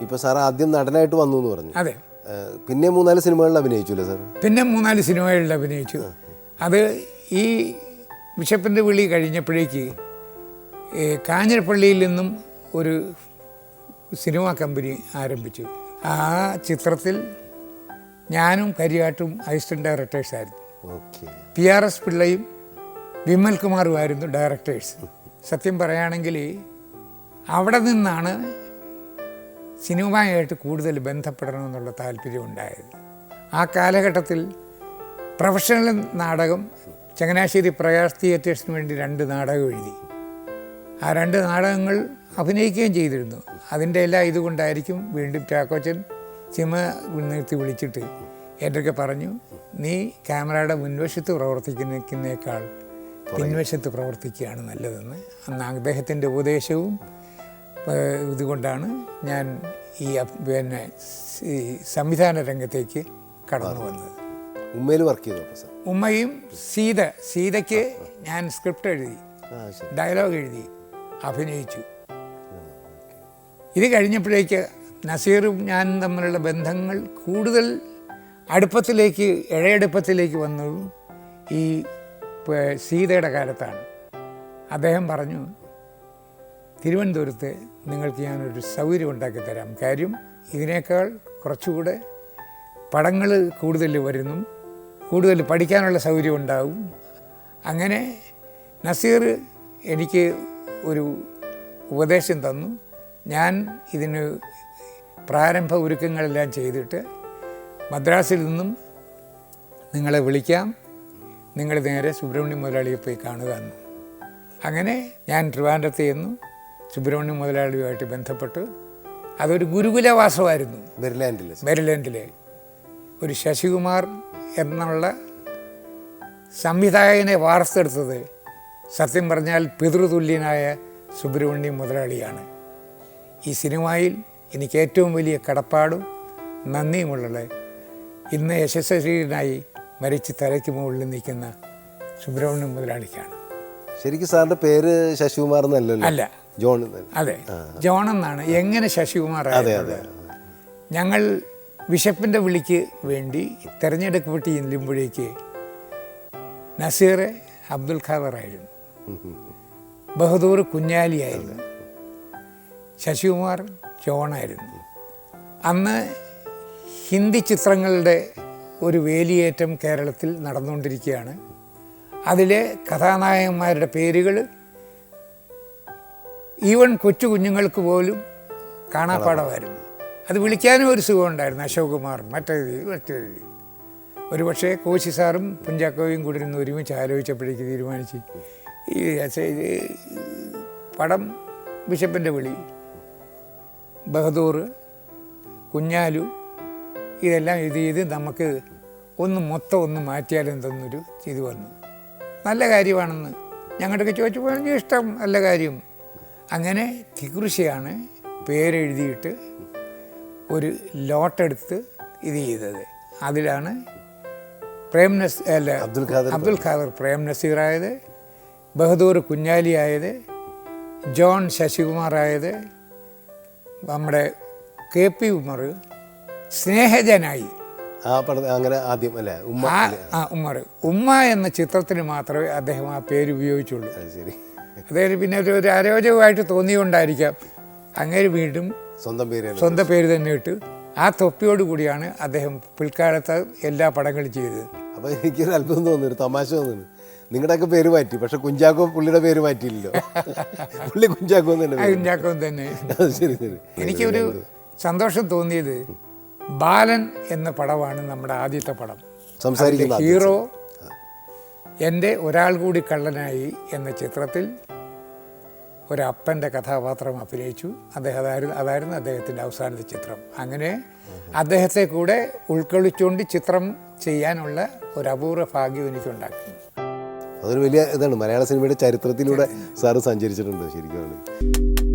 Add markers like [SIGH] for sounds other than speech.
ഇപ്പൊ സാർ ആദ്യം നടനായിട്ട് വന്നു എന്ന് പറഞ്ഞു. അതെ. പിന്നെ മൂന്നാൽ സിനിമകളിൽ അഭിനയിച്ചു അല്ലേ സാർ? പിന്നെ മൂന്നാൽ സിനിമകളിൽ അഭിനയിച്ചു. അത് ഈ ബിഷപ്പിന്റെ വിളി കഴിഞ്ഞപ്പോഴേക്ക് കാഞ്ഞിരപ്പള്ളിയിൽ നിന്നും ഒരു സിനിമ കമ്പനി ആരംഭിച്ചു. ആ ചിത്രത്തിൽ ഞാനും കരിയാട്ടും അസിസ്റ്റന്റ് ഡയറക്ടേഴ്സായിരുന്നു ആയിരുന്നു. പി ആർ എസ് പിള്ളയും വിമൽ കുമാറുമായിരുന്നു ഡയറക്ടേഴ്സ്. സത്യം പറയുകയാണെങ്കിൽ അവിടെ നിന്നാണ് സിനിമയുമായിട്ട് കൂടുതൽ ബന്ധപ്പെടണമെന്നുള്ള താല്പര്യം ഉണ്ടായത് ആ കാലഘട്ടത്തിൽ പ്രൊഫഷണൽ നാടകം ചങ്ങനാശ്ശേരി പ്രയാസ് തിയേറ്റേഴ്സിന് വേണ്ടി രണ്ട് നാടകം എഴുതി. ആ രണ്ട് നാടകങ്ങൾ അഭിനയിക്കുകയും ചെയ്തിരുന്നു. അതിന്റെ എല്ലാം ഇതുകൊണ്ടായിരിക്കും വീണ്ടും ചാക്കോച്ചൻ സിനിമ നിർത്തി വിളിച്ചിട്ട് എന്റെയൊക്കെ പറഞ്ഞു നീ ക്യാമറയുടെ മുൻവശത്ത് പ്രവർത്തിക്കുന്നേക്കാൾ പിൻവശത്ത് പ്രവർത്തിക്കുകയാണ് നല്ലതെന്ന്. അന്ന് അദ്ദേഹത്തിന്റെ ഉപദേശവും ഇതുകൊണ്ടാണ് ഞാൻ ഈ പിന്നെ ഈ സംവിധാന രംഗത്തേക്ക് കടന്നു വന്നത്. ഉമ്മയിൽ വർക്ക് ചെയ്തു ഉമ്മയും സീത സീതയ്ക്ക് ഞാൻ സ്ക്രിപ്റ്റ് എഴുതി ഡയലോഗ് എഴുതി അഭിനയിച്ചു. ഇത് കഴിഞ്ഞപ്പോഴേക്ക് നസീറും ഞാനും തമ്മിലുള്ള ബന്ധങ്ങൾ കൂടുതൽ അടുപ്പത്തിലേക്ക് ഇഴയടുപ്പത്തിലേക്ക് വന്നതും ഈ സീതയുടെ കാലത്താണ്. അദ്ദേഹം പറഞ്ഞു തിരുവനന്തപുരത്ത് നിങ്ങൾക്ക് ഞാനൊരു സൗകര്യം ഉണ്ടാക്കി തരാം. കാര്യം ഇതിനേക്കാൾ കുറച്ചുകൂടെ പടങ്ങൾ കൂടുതൽ വരുന്നു. കൂടുതൽ പഠിക്കാനുള്ള സൗകര്യം ഉണ്ടാവും അങ്ങനെ നസീർ എനിക്ക് ഒരു ഉപദേശം തന്നു. ഞാൻ ഇതിന് പ്രാരംഭ ഒരുക്കങ്ങളെല്ലാം ചെയ്തിട്ട് മദ്രാസിൽ നിന്നും നിങ്ങളെ വിളിക്കാം. നിങ്ങൾ നേരെ സുബ്രഹ്മണ്യ മുതലാളിയെ പോയി കാണുക എന്ന്. അങ്ങനെ ഞാൻ ട്രിവാൻഡ്രത്ത് ചെന്നു. സുബ്രഹ്മണ്യ മുതലാളിയുമായിട്ട് ബന്ധപ്പെട്ട് അതൊരു ഗുരുകുലവാസമായിരുന്നു. മെരിലാൻഡിലെ. സാർ ഒരു ശശികുമാർ എന്നുള്ള സംവിധായകനെ വാർത്തെടുത്തത് സത്യം പറഞ്ഞാൽ പിതൃതുല്യനായ സുബ്രഹ്മണ്യം മുതലാളിയാണ്. ഈ സിനിമയിൽ എനിക്ക് ഏറ്റവും വലിയ കടപ്പാടും നന്ദിയുമുള്ളത് ഇന്ന് യശസ്വരീരനായി മരിച്ച് തലയ്ക്ക് മുകളിൽ നിൽക്കുന്ന സുബ്രഹ്മണ്യം മുതലാളിക്കാണ്. ശരിക്കും സാറിന്റെ പേര് ശശികുമാർ എന്നല്ലല്ലോ? അല്ല. ജോൺ? അതെ. ജോൺ എന്നാണ്. എങ്ങനെ ശശികുമാർ അതെ അതെ ഞങ്ങൾ ബിഷപ്പിന്റെ വിളിക്ക് വേണ്ടി തിരഞ്ഞെടുക്കപ്പെട്ട് ചെല്ലുമ്പോഴേക്ക് നസീർ അബ്ദുൽ ഖാദറായിരുന്നു ബഹദൂർ കുഞ്ഞാലിയായിരുന്നു ശശികുമാർ ജോണായിരുന്നു അന്ന് ഹിന്ദി ചിത്രങ്ങളുടെ ഒരു വേലിയേറ്റം കേരളത്തിൽ നടന്നുകൊണ്ടിരിക്കുകയാണ്. അതിലെ കഥാനായകന്മാരുടെ പേരുകൾ ഈവൻ കൊച്ചു കുഞ്ഞുങ്ങൾക്ക് പോലും കാണാപ്പാടമായിരുന്നു. അത് വിളിക്കാനും ഒരു സുഖമുണ്ടായിരുന്നു. അശോക് കുമാർ മറ്റേത് മറ്റേത് ഒരു പക്ഷേ കോശി സാറും പുഞ്ചാക്കോയും കൂടി ഇരുന്ന് ഒരുമിച്ച് ആലോചിച്ചപ്പോഴേക്ക് തീരുമാനിച്ച് ഈ പടം ബിഷപ്പിന്റെ വിളി ബഹദൂർ കുഞ്ഞാലു ഇതെല്ലാം ഇത് ചെയ്ത് നമുക്ക് ഒന്ന് മൊത്തം ഒന്ന് മാറ്റിയാലും തന്നൊരു ഇത് വന്നു. നല്ല കാര്യമാണെന്ന് ഞങ്ങളുടെയൊക്കെ ചോദിച്ചു പറഞ്ഞു ഇഷ്ടം നല്ല കാര്യം. അങ്ങനെ തികൃഷിയാണ് പേരെഴുതിയിട്ട് ഒരു ലോട്ടെടുത്ത് ഇത് ചെയ്തത്. അതിലാണ് പ്രേം നസ് അല്ല അബ്ദുൽ ഖാദർ അബ്ദുൽ ഖാദർ പ്രേം നസീറായത് ബഹദൂർ കുഞ്ഞാലി ആയത് ജോൺ ശശികുമാർ ആയത് നമ്മുടെ കെ പി ഉമർ സ്നേഹജനായി. അങ്ങനെ ആദ്യം അല്ലേ? ഉമ്മ ഉമ്മർ. ഉമ്മ എന്ന ചിത്രത്തിന് മാത്രമേ അദ്ദേഹം ആ പേര് ഉപയോഗിച്ചുള്ളൂ. ശരി. അദ്ദേഹം പിന്നെ ഒരു ഒരു അരോചകമായിട്ട് തോന്നിയുകൊണ്ടായിരിക്കാം അങ്ങനെ വീണ്ടും സ്വന്തം പേര്. സ്വന്തം പേര് തന്നെ ഇട്ട് ആ തൊപ്പിയോട് കൂടിയാണ് അദ്ദേഹം പിൽക്കാലത്ത് എല്ലാ പടങ്ങളും ചെയ്തത്. അപ്പൊ എനിക്കൊരു അത്ഭുതം തോന്നുന്നു തമാശ തോന്നുന്നു. നിങ്ങളുടെയൊക്കെ പേര് മാറ്റി പക്ഷെ കുഞ്ചാക്കോ പുള്ളിയുടെ പേര് മാറ്റിയില്ലല്ലോ. [LAUGHS] പുള്ളി കുഞ്ചാക്കോ തന്നെ കുഞ്ചാക്കോ തന്നെ. [LAUGHS] ശരി ശരി. എനിക്കൊരു സന്തോഷം തോന്നിയത് ബാലൻ എന്ന പടമാണ് നമ്മുടെ ആദ്യത്തെ പടം. സംസാരിക്കുന്ന ഹീറോ എന്റെ ഒരാൾ കൂടി കള്ളനായി എന്ന ചിത്രത്തിൽ ഒരപ്പന്റെ കഥാപാത്രം അഭിനയിച്ചു. അദ്ദേഹം അതായിരുന്നു അതായിരുന്നു അദ്ദേഹത്തിന്റെ അവസാനത്തെ ചിത്രം. അങ്ങനെ അദ്ദേഹത്തെ കൂടെ ഉൾക്കൊള്ളിച്ചുകൊണ്ട് ചിത്രം ചെയ്യാനുള്ള ഒരു അപൂർവ ഭാഗ്യം എനിക്കുണ്ടാക്കി. അതൊരു വലിയ ഇതാണ്. മലയാള സിനിമയുടെ ചരിത്രത്തിലൂടെ സാറ് സഞ്ചരിച്ചിട്ടുണ്ട് ശരിക്കും